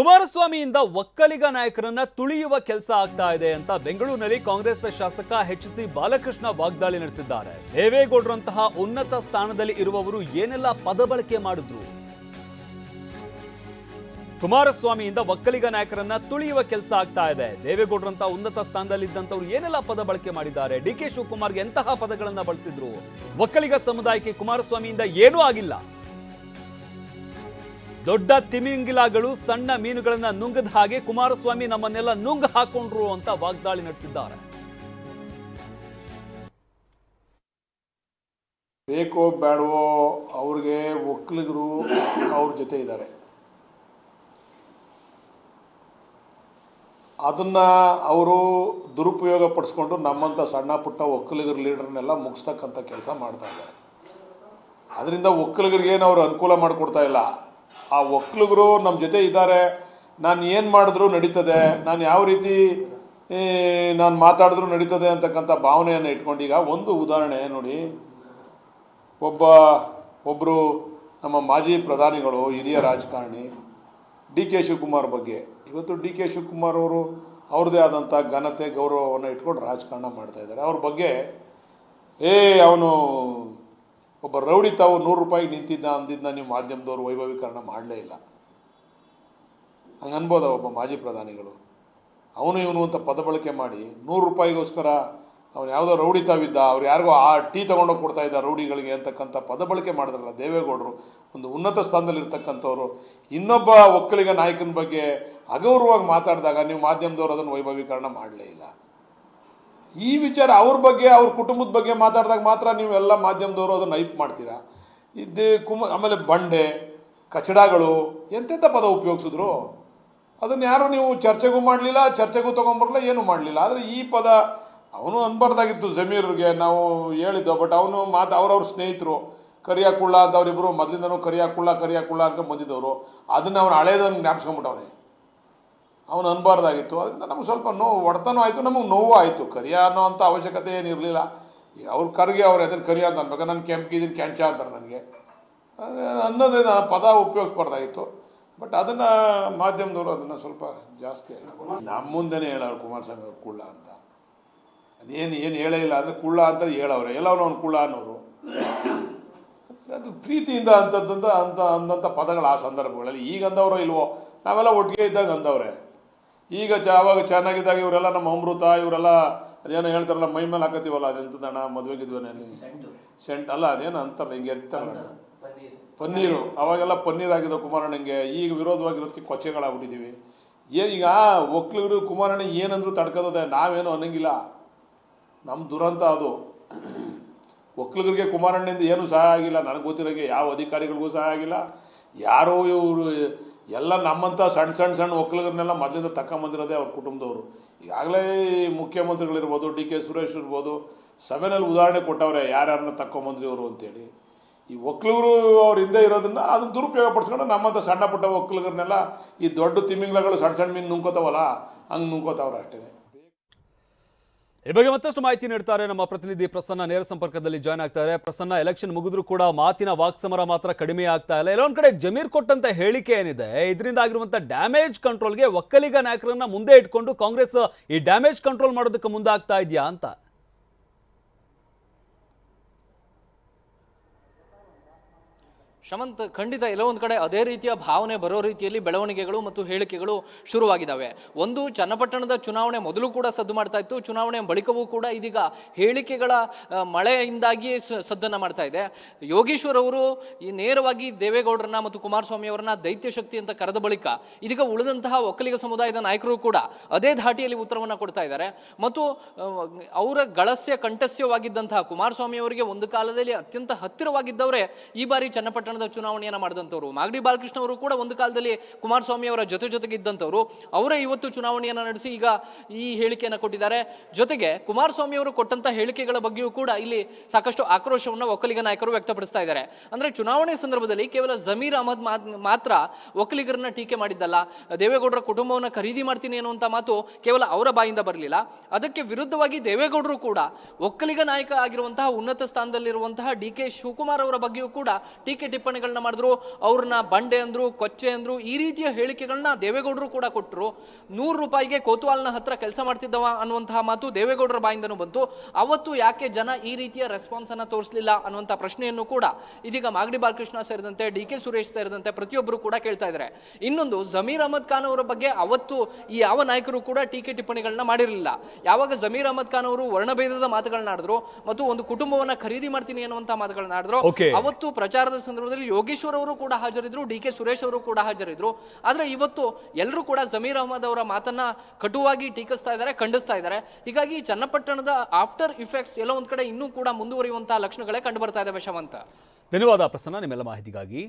ಕುಮಾರಸ್ವಾಮಿಯಿಂದ ಒಕ್ಕಲಿಗ ನಾಯಕರನ್ನ ತುಳಿಯುವ ಕೆಲಸ ಆಗ್ತಾ ಇದೆ ಅಂತ ಬೆಂಗಳೂರಿನಲ್ಲಿ ಕಾಂಗ್ರೆಸ್ ಶಾಸಕ ಎಚ್ ಸಿ ಬಾಲಕೃಷ್ಣ ವಾಗ್ದಾಳಿ ನಡೆಸಿದ್ದಾರೆ. ದೇವೇಗೌಡರಂತಹ ಉನ್ನತ ಸ್ಥಾನದಲ್ಲಿ ಇರುವವರು ಏನೆಲ್ಲ ಪದ ಬಳಕೆ ಮಾಡಿದ್ರು? ಕುಮಾರಸ್ವಾಮಿಯಿಂದ ಒಕ್ಕಲಿಗ ನಾಯಕರನ್ನ ತುಳಿಯುವ ಕೆಲಸ ಆಗ್ತಾ ಇದೆ. ದೇವೇಗೌಡರಂತಹ ಉನ್ನತ ಸ್ಥಾನದಲ್ಲಿದ್ದಂಥವ್ರು ಏನೆಲ್ಲ ಪದ ಬಳಕೆ ಮಾಡಿದ್ದಾರೆ? ಡಿ ಕೆ ಶಿವಕುಮಾರ್ಗೆ ಎಂತಹ ಪದಗಳನ್ನ ಬಳಸಿದ್ರು? ಒಕ್ಕಲಿಗ ಸಮುದಾಯಕ್ಕೆ ಕುಮಾರಸ್ವಾಮಿಯಿಂದ ಏನೂ ಆಗಿಲ್ಲ. ದೊಡ್ಡ ತಿಮಿಂಗಿಲಾಗಳು ಸಣ್ಣ ಮೀನುಗಳನ್ನ ನುಂಗದ ಹಾಗೆ ಕುಮಾರಸ್ವಾಮಿ ನಮ್ಮನ್ನೆಲ್ಲ ನುಂಗ್ ಹಾಕೊಂಡ್ರು ಅಂತ ವಾಗ್ದಾಳಿ ನಡೆಸಿದ್ದಾರೆ. ಬೇಕೋ ಬೇಡವೋ ಅವ್ರಿಗೆ ಒಕ್ಕಲಿಗರು ಅವ್ರ ಜೊತೆ ಇದ್ದಾರೆ. ಅದನ್ನ ಅವರು ದುರುಪಯೋಗ ಪಡಿಸ್ಕೊಂಡು ನಮ್ಮಂಥ ಸಣ್ಣ ಪುಟ್ಟ ಒಕ್ಕಲಿಗರ ಲೀಡರ್ನೆಲ್ಲ ಮುಗಿಸ್ತಕ್ಕಂಥ ಕೆಲಸ ಮಾಡ್ತಾ ಇದ್ದಾರೆ. ಅದರಿಂದ ಒಕ್ಕಲಿಗರಿಗೇನು ಅವರು ಅನುಕೂಲ ಮಾಡಿಕೊಡ್ತಾ ಇಲ್ಲ? ಆ ಒಕ್ಕಲಿಗರು ನಮ್ಮ ಜೊತೆ ಇದ್ದಾರೆ. ನಾನು ಏನು ಮಾಡಿದ್ರು ನಡೀತದೆ. ನಾನು ಯಾವ ರೀತಿ ನಾನು ಮಾತಾಡಿದ್ರು ನಡೀತದೆ ಅಂತಕ್ಕಂಥ ಭಾವನೆಯನ್ನು ಇಟ್ಕೊಂಡು ಈಗ ಒಂದು ಉದಾಹರಣೆ ನೋಡಿ. ಒಬ್ಬ ಒಬ್ಬರು ನಮ್ಮ ಮಾಜಿ ಪ್ರಧಾನಿಗಳು, ಹಿರಿಯ ರಾಜಕಾರಣಿ ಡಿ ಕೆ ಶಿವಕುಮಾರ್ ಬಗ್ಗೆ. ಇವತ್ತು ಡಿ ಕೆ ಶಿವಕುಮಾರ್ ಅವರು ಅವ್ರದ್ದೇ ಆದಂಥ ಘನತೆ, ಗೌರವವನ್ನು ಇಟ್ಕೊಂಡು ರಾಜಕಾರಣ ಮಾಡ್ತಾ ಇದ್ದಾರೆ. ಅವ್ರ ಬಗ್ಗೆ, ಏ, ಅವನು ಒಬ್ಬ ರೌಡಿ ತಾವು ನೂರು ರೂಪಾಯಿ ನಿಂತಿದ್ದ ಅಂದಿದ್ದ ನೀವು ಮಾಧ್ಯಮದವರು ವೈಭವೀಕರಣ ಮಾಡಲೇ ಇಲ್ಲ. ಹಂಗೆ ಅನ್ಬೋದ ಒಬ್ಬ ಮಾಜಿ ಪ್ರಧಾನಿಗಳು? ಅವನು ಇವನು ಅಂತ ಪದ ಬಳಕೆ ಮಾಡಿ ನೂರು ರೂಪಾಯಿಗೋಸ್ಕರ ಅವನು ಯಾವುದೋ ರೌಡಿ ತಾವಿದ್ದ, ಅವ್ರು ಯಾರಿಗೋ ಆ ಟೀ ತೊಗೊಂಡೋಗಿ ಕೊಡ್ತಾ ಇದ್ದ ರೌಡಿಗಳಿಗೆ ಅಂತಕ್ಕಂಥ ಪದ ಬಳಕೆ ಮಾಡಿದ್ರಲ್ಲ ದೇವೇಗೌಡರು, ಒಂದು ಉನ್ನತ ಸ್ಥಾನದಲ್ಲಿ ಇರ್ತಕ್ಕಂಥವ್ರು ಇನ್ನೊಬ್ಬ ಒಕ್ಕಲಿಗ ನಾಯಕನ ಬಗ್ಗೆ ಅಗೌರವಾಗಿ ಮಾತಾಡಿದಾಗ ನೀವು ಮಾಧ್ಯಮದವರು ಅದನ್ನು ವೈಭವೀಕರಣ ಮಾಡಲೇ ಇಲ್ಲ. ಈ ವಿಚಾರ ಅವ್ರ ಬಗ್ಗೆ, ಅವ್ರ ಕುಟುಂಬದ ಬಗ್ಗೆ ಮಾತಾಡಿದಾಗ ಮಾತ್ರ ನೀವು ಎಲ್ಲ ಮಾಧ್ಯಮದವರು ಅದನ್ನು ಹೈಪ್ ಮಾಡ್ತೀರಾ? ಇದ್ದೇ ಕುಮ, ಆಮೇಲೆ ಬಂಡೆ, ಕಚಡಗಳು ಎಂತೆಂಥ ಪದ ಉಪಯೋಗಿಸಿದ್ರು? ಅದನ್ನು ಯಾರು ನೀವು ಚರ್ಚೆಗೂ ಮಾಡಲಿಲ್ಲ, ಚರ್ಚೆಗೂ ತೊಗೊಂಬರಲ್ಲ ಏನೂ ಮಾಡಲಿಲ್ಲ. ಆದರೆ ಈ ಪದ ಅವನು ಅನ್ಬಾರ್ದಾಗಿತ್ತು ಜಮೀರ್ಗೆ. ನಾವು ಹೇಳಿದ್ದೋ ಬಟ್ ಅವನು ಮಾತು, ಅವ್ರವ್ರ ಸ್ನೇಹಿತರು ಕರಿಯಾಕುಳ್ಳ ಅಂತ ಅವರಿಬ್ಬರು ಮೊದಲಿಂದನೂ ಕರಿಯಾಕುಳ್ಳ ಕರಿಯಾಕುಳ್ಳ ಕರಿಯ ಅಂತ ಬಂದಿದ್ದವರು. ಅದನ್ನು ಅವನು ಹಳೇದನ್ನು ಜ್ಞಾಪಿಸ್ಕೊಂಬಿಟ್ಟವನೆ ಅವನು ಅನ್ಬಾರ್ದಾಗಿತ್ತು. ಅದರಿಂದ ನಮ್ಗೆ ಸ್ವಲ್ಪ ನೋವು, ಒಡ್ತನೂ ಆಯಿತು, ನಮಗೆ ನೋವು ಆಯಿತು. ಕರಿಯ ಅನ್ನೋ ಅಂಥ ಅವಶ್ಯಕತೆ ಏನಿರಲಿಲ್ಲ. ಈಗ ಅವ್ರ ಕರ್ಗೆ ಅವ್ರು ಎದನ್ನು ಕರಿಯ ಅಂತ ಅನ್ಬೇಕು. ನಾನು ಕೆಂಪ್ಗಿದ್ದೀನಿ ಕ್ಯಾಂಚ ಅಂತಾರೆ ನನಗೆ. ಅನ್ನೋದೇನು ಆ ಪದ ಉಪಯೋಗಿಸ್ಬಾರ್ದಾಗಿತ್ತು. ಬಟ್ ಅದನ್ನು ಮಾಧ್ಯಮದವರು ಅದನ್ನು ಸ್ವಲ್ಪ ಜಾಸ್ತಿ ನಮ್ಮ ಮುಂದೆನೇ ಹೇಳೋರು ಕುಮಾರಸ್ವಾಮಿ ಅವ್ರು ಕುಳ್ಳ ಅಂತ. ಅದೇನು, ಏನು ಹೇಳೇ ಇಲ್ಲ. ಅಂದರೆ ಕುಳ್ಳ ಅಂತ ಹೇಳವ್ರೆ. ಎಲ್ಲವನ್ನೂ ಅವ್ನು ಕುಳ್ಳ ಅನ್ನೋರು. ಅದು ಪ್ರೀತಿಯಿಂದ ಅಂಥದ್ದಂತ ಅಂತ, ಅಂದಂಥ ಪದಗಳು ಆ ಸಂದರ್ಭಗಳಲ್ಲಿ. ಈಗ ಅಂದವರೋ ಇಲ್ವೋ? ನಾವೆಲ್ಲ ಒಟ್ಟಿಗೆ ಇದ್ದಾಗ ಅಂದವ್ರೆ. ಈಗ ಚ ಅವಾಗ ಚೆನ್ನಾಗಿದ್ದಾಗ ಇವರೆಲ್ಲ ನಮ್ಮ ಅಮೃತ ಇವರೆಲ್ಲ ಅದೇನೋ ಹೇಳ್ತಾರಲ್ಲ ಮೈ ಮೇಲೆ ಹಾಕತ್ತೀವಲ್ಲ ಅದೆಂತದಣ್ಣ ಮದುವೆಗಿದ್ವನಲ್ಲಿ ಸೆಂಟ್ ಅಲ್ಲ? ಅದೇನೋ ಅಂತಾರಲ್ಲ ಹಿಂಗೆ ಇರ್ತಾರಲ್ಲ. ಪನ್ನೀರು. ಅವಾಗೆಲ್ಲ ಪನ್ನೀರ್ ಆಗಿದ್ದ ಕುಮಾರಣ್ಣಂಗೆ ಈಗ ವಿರೋಧವಾಗಿರೋದಕ್ಕೆ ಕೊಚ್ಚೆಗಳಾಗ್ಬಿಟ್ಟಿದ್ದೀವಿ ಏ ಈಗ ಒಕ್ಲಿಗರು ಕುಮಾರಣ್ಣ ಏನಂದ್ರೂ ತಡ್ಕೋತದೆ ನಾವೇನು ಅನ್ನಂಗಿಲ್ಲ. ನಮ್ಮ ದುರಂತ ಅದು. ಒಕ್ಕಲಿಗರಿಗೆ ಕುಮಾರಣ್ಣಿಂದ ಏನೂ ಸಹಾಯ ಆಗಿಲ್ಲ ನನಗೆ ಗೊತ್ತಿರೋಂಗೆ ಯಾವ ಅಧಿಕಾರಿಗಳಿಗೂ ಸಹಾಯ ಆಗಿಲ್ಲ. ಯಾರೋ ಇವರು, ಎಲ್ಲ ನಮ್ಮಂಥ ಸಣ್ಣ ಸಣ್ಣ ಸಣ್ಣ ಒಕ್ಕಲಿಗರನ್ನೆಲ್ಲ ಮೊದಲಿಂದ ತಗೊಂಬಂದಿರೋದೇ ಅವ್ರ ಕುಟುಂಬದವರು. ಈಗಾಗಲೇ ಮುಖ್ಯಮಂತ್ರಿಗಳಿರ್ಬೋದು, ಡಿ ಕೆ ಸುರೇಶ್ ಇರ್ಬೋದು, ಸಭೆನಲ್ಲಿ ಉದಾಹರಣೆ ಕೊಟ್ಟವ್ರೆ, ಯಾರ್ಯಾರನ್ನ ತಕ್ಕೊಂಬಂದ್ರಿ ಅವರು ಅಂತೇಳಿ. ಈ ಒಕ್ಕಲಿಗರು ಅವ್ರ ಹಿಂದೆ ಇರೋದನ್ನ ಅದನ್ನು ದುರುಪಯೋಗ ಪಡಿಸ್ಕೊಂಡು ನಮ್ಮಂಥ ಸಣ್ಣ ಪುಟ್ಟ ಒಕ್ಕಲಿಗರನ್ನೆಲ್ಲ ಈ ದೊಡ್ಡ ತಿಮಿಂಗ್ಲಗಳು ಸಣ್ಣ ಸಣ್ಣ ಮೀನು ನುಂಕೋತಾವಲ್ಲ ಹಂಗೆ ನುಂಕೋತಾವ್ರೆ ಅಷ್ಟೇ ಈ ಬಗ್ಗೆ ಮತ್ತಷ್ಟು ಮಾಹಿತಿ ನೀಡ್ತಾರೆ ನಮ್ಮ ಪ್ರತಿನಿಧಿ ಪ್ರಸನ್ನ ನೇರ ಸಂಪರ್ಕದಲ್ಲಿ ಜಾಯ್ನ್ ಆಗ್ತಾರೆ. ಪ್ರಸನ್ನ ಎಲೆಕ್ಷನ್ ಮುಗಿದ್ರೂ ಕೂಡ ಮಾತಿನ ವಾಕ್ಸಮರ ಮಾತ್ರ ಕಡಿಮೆ ಆಗ್ತಾ ಇಲ್ಲ. ಎಲ್ಲೊಂದ್ ಕಡೆ ಜಮೀರ್ ಕೊಟ್ಟಂತ ಹೇಳಿಕೆ ಏನಿದೆ, ಇದರಿಂದ ಆಗಿರುವಂತ ಡ್ಯಾಮೇಜ್ ಕಂಟ್ರೋಲ್ಗೆ ಒಕ್ಕಲಿಗ ನಾಯಕರನ್ನ ಮುಂದೆ ಇಟ್ಕೊಂಡು ಕಾಂಗ್ರೆಸ್ ಈ ಡ್ಯಾಮೇಜ್ ಕಂಟ್ರೋಲ್ ಮಾಡೋದಕ್ಕೆ ಮುಂದಾಗ್ತಾ ಇದೆಯಾ ಅಂತ. ಶಮಂತ್ ಖಂಡಿತ ಎಲ್ಲೋ ಒಂದು ಕಡೆ ಅದೇ ರೀತಿಯ ಭಾವನೆ ಬರೋ ರೀತಿಯಲ್ಲಿ ಬೆಳವಣಿಗೆಗಳು ಮತ್ತು ಹೇಳಿಕೆಗಳು ಶುರುವಾಗಿದ್ದಾವೆ ಒಂದು, ಚನ್ನಪಟ್ಟಣದ ಚುನಾವಣೆ ಮೊದಲು ಕೂಡ ಸದ್ದು ಮಾಡ್ತಾ ಇತ್ತು. ಚುನಾವಣೆ ಬಳಿಕವೂ ಕೂಡ ಇದೀಗ ಹೇಳಿಕೆಗಳ ಮಳೆಯಿಂದಾಗಿ ಸದ್ದನ್ನ ಮಾಡ್ತಾ ಇದೆ. ಯೋಗೀಶ್ವರ್ ಅವರು ಈ ನೇರವಾಗಿ ದೇವೇಗೌಡರನ್ನ ಮತ್ತು ಕುಮಾರಸ್ವಾಮಿ ಅವರನ್ನ ದೈತ್ಯ ಶಕ್ತಿ ಅಂತ ಕರೆದ ಬಳಿಕ ಇದೀಗ ಉಳಿದಂತಹ ಒಕ್ಕಲಿಗ ಸಮುದಾಯದ ನಾಯಕರು ಕೂಡ ಅದೇ ಧಾಟಿಯಲ್ಲಿ ಉತ್ತರವನ್ನು ಕೊಡ್ತಾ ಇದ್ದಾರೆ. ಮತ್ತು ಅವರ ಗಳಸ್ಯ, ಕಂಠಸ್ಯವಾಗಿದ್ದಂತಹ ಕುಮಾರಸ್ವಾಮಿ ಅವರಿಗೆ ಒಂದು ಕಾಲದಲ್ಲಿ ಅತ್ಯಂತ ಹತ್ತಿರವಾಗಿದ್ದವರೇ ಈ ಬಾರಿ ಚನ್ನಪಟ್ಟಣದ ಚುನಾವಣೆಯನ್ನ ಮಾಡಿದಂಥವ್ರು. ಮಾಗಡಿ ಬಾಲಕೃಷ್ಣ ಅವರು ಕೂಡ ಒಂದು ಕಾಲದಲ್ಲಿ ಕುಮಾರಸ್ವಾಮಿ ಅವರ ಜೊತೆ ಜೊತೆಗೆ ಇದ್ದಂಥವ್ರು. ಅವರೇ ಇವತ್ತು ಚುನಾವಣೆಯನ್ನ ನಡೆಸಿ ಈಗ ಈ ಹೇಳಿಕೆಯನ್ನು ಕೊಟ್ಟಿದ್ದಾರೆ. ಜೊತೆಗೆ ಕುಮಾರಸ್ವಾಮಿ ಅವರು ಕೊಟ್ಟಂತ ಹೇಳಿಕೆಗಳ ಬಗ್ಗೆಯೂ ಕೂಡ ಇಲ್ಲಿ ಸಾಕಷ್ಟು ಆಕ್ರೋಶವನ್ನು ಒಕ್ಕಲಿಗ ನಾಯಕರು ವ್ಯಕ್ತಪಡಿಸ್ತಾ ಇದ್ದಾರೆ. ಅಂದ್ರೆ ಚುನಾವಣೆ ಸಂದರ್ಭದಲ್ಲಿ ಕೇವಲ ಜಮೀರ್ ಅಹಮದ್ ಮಾತ್- ಮಾತ್ರ ಒಕ್ಕಲಿಗರನ್ನ ಟೀಕೆ ಮಾಡಿದ್ದಲ್ಲ. ದೇವೇಗೌಡರ ಕುಟುಂಬವನ್ನು ಖರೀದಿ ಮಾಡ್ತೀನಿ ಅನ್ನುವಂಥ ಮಾತು ಕೇವಲ ಅವರ ಬಾಯಿಂದ ಬರಲಿಲ್ಲ. ಅದಕ್ಕೆ ವಿರುದ್ಧವಾಗಿ ದೇವೇಗೌಡರು ಕೂಡ ಒಕ್ಕಲಿಗ ನಾಯಕ ಆಗಿರುವಂತಹ ಉನ್ನತ ಸ್ಥಾನದಲ್ಲಿರುವಂತಹ ಡಿ ಕೆ ಶಿವಕುಮಾರ್ ಅವರ ಬಗ್ಗೆಯೂ ಕೂಡ ಟೀಕೆ ಟಿಪ್ಪಣಿ ಟಿಪ್ಪಣಿಗಳನ್ನ ಮಾಡಿದ್ರು ಅವ್ರನ್ನ ಬಂಡೆ ಅಂದ್ರು ಕೊಚ್ಚೆ ಅಂದ್ರು ಈ ರೀತಿಯ ಹೇಳಿಕೆಗಳನ್ನ ದೇವೇಗೌಡರು ಕೂಡ ಕೊಟ್ಟರು ನೂರು ರೂಪಾಯಿಗೆ ಕೋತ್ವಾಲ್ನ ಹತ್ರ ಕೆಲಸ ಮಾಡ್ತಿದ್ದವ ಅನ್ನುವಂತಹ ಮಾತು ದೇವೇಗೌಡರ ಬಾಯಿಂದನೂ ಬಂತು. ಅವತ್ತು ಯಾಕೆ ಜನ ಈ ರೀತಿಯ ರೆಸ್ಪಾನ್ಸ್ ಅನ್ನ ತೋರಿಸಲಿಲ್ಲ ಅನ್ನುವಂಥ ಪ್ರಶ್ನೆಯನ್ನು ಕೂಡ ಇದೀಗ ಮಾಗಡಿ ಬಾಲಕೃಷ್ಣ ಸೇರಿದಂತೆ ಡಿ ಕೆ ಸುರೇಶ್ ಸೇರಿದಂತೆ ಪ್ರತಿಯೊಬ್ಬರು ಕೂಡ ಕೇಳ್ತಾ ಇದ್ದಾರೆ. ಇನ್ನೊಂದು ಜಮೀರ್ ಅಹಮದ್ ಖಾನ್ ಅವರ ಬಗ್ಗೆ ಅವತ್ತು ಈ ಯಾವ ನಾಯಕರು ಕೂಡ ಟೀಕೆ ಟಿಪ್ಪಣಿಗಳನ್ನ ಮಾಡಿರಲಿಲ್ಲ. ಯಾವಾಗ ಜಮೀರ್ ಅಹಮದ್ ಖಾನ್ ಅವರು ವರ್ಣಭೇದದ ಮಾತುಗಳನ್ನ ಆಡಿದ್ರು ಮತ್ತು ಒಂದು ಕುಟುಂಬವನ್ನ ಖರೀದಿ ಮಾಡ್ತೀನಿ ಅನ್ನುವಂತಹ ಮಾತುಗಳನ್ನ ಆಡಿದ್ರು ಅವತ್ತು ಪ್ರಚಾರದ ಸಂದರ್ಭದಲ್ಲಿ ಯೋಗೇಶ್ವರ್ ಅವರು ಕೂಡ ಹಾಜರಿದ್ರು, ಡಿ ಕೆ ಸುರೇಶ್ ಅವರು ಕೂಡ ಹಾಜರಿದ್ರು. ಆದ್ರೆ ಇವತ್ತು ಎಲ್ಲರೂ ಕೂಡ ಜಮೀರ್ ಅಹಮದ್ ಅವರ ಮಾತನ್ನ ಕಟುವಾಗಿ ಟೀಕಿಸ್ತಾ ಇದ್ದಾರೆ, ಖಂಡಿಸ್ತಾ ಇದ್ದಾರೆ. ಹೀಗಾಗಿ ಚನ್ನಪಟ್ಟಣದ ಆಫ್ಟರ್ ಇಫೆಕ್ಟ್ಸ್ ಎಲ್ಲೋ ಒಂದ್ ಕಡೆ ಇನ್ನೂ ಕೂಡ ಮುಂದುವರಿಯುವಂತಹ ಲಕ್ಷಣಗಳೇ ಕಂಡು ಬರ್ತಾ ಇದೆ ಶವಂತ ಧನ್ಯವಾದ ಪ್ರಸನ್ನ, ನಿಮ್ಮೆಲ್ಲ ಮಾಹಿತಿಗಾಗಿ.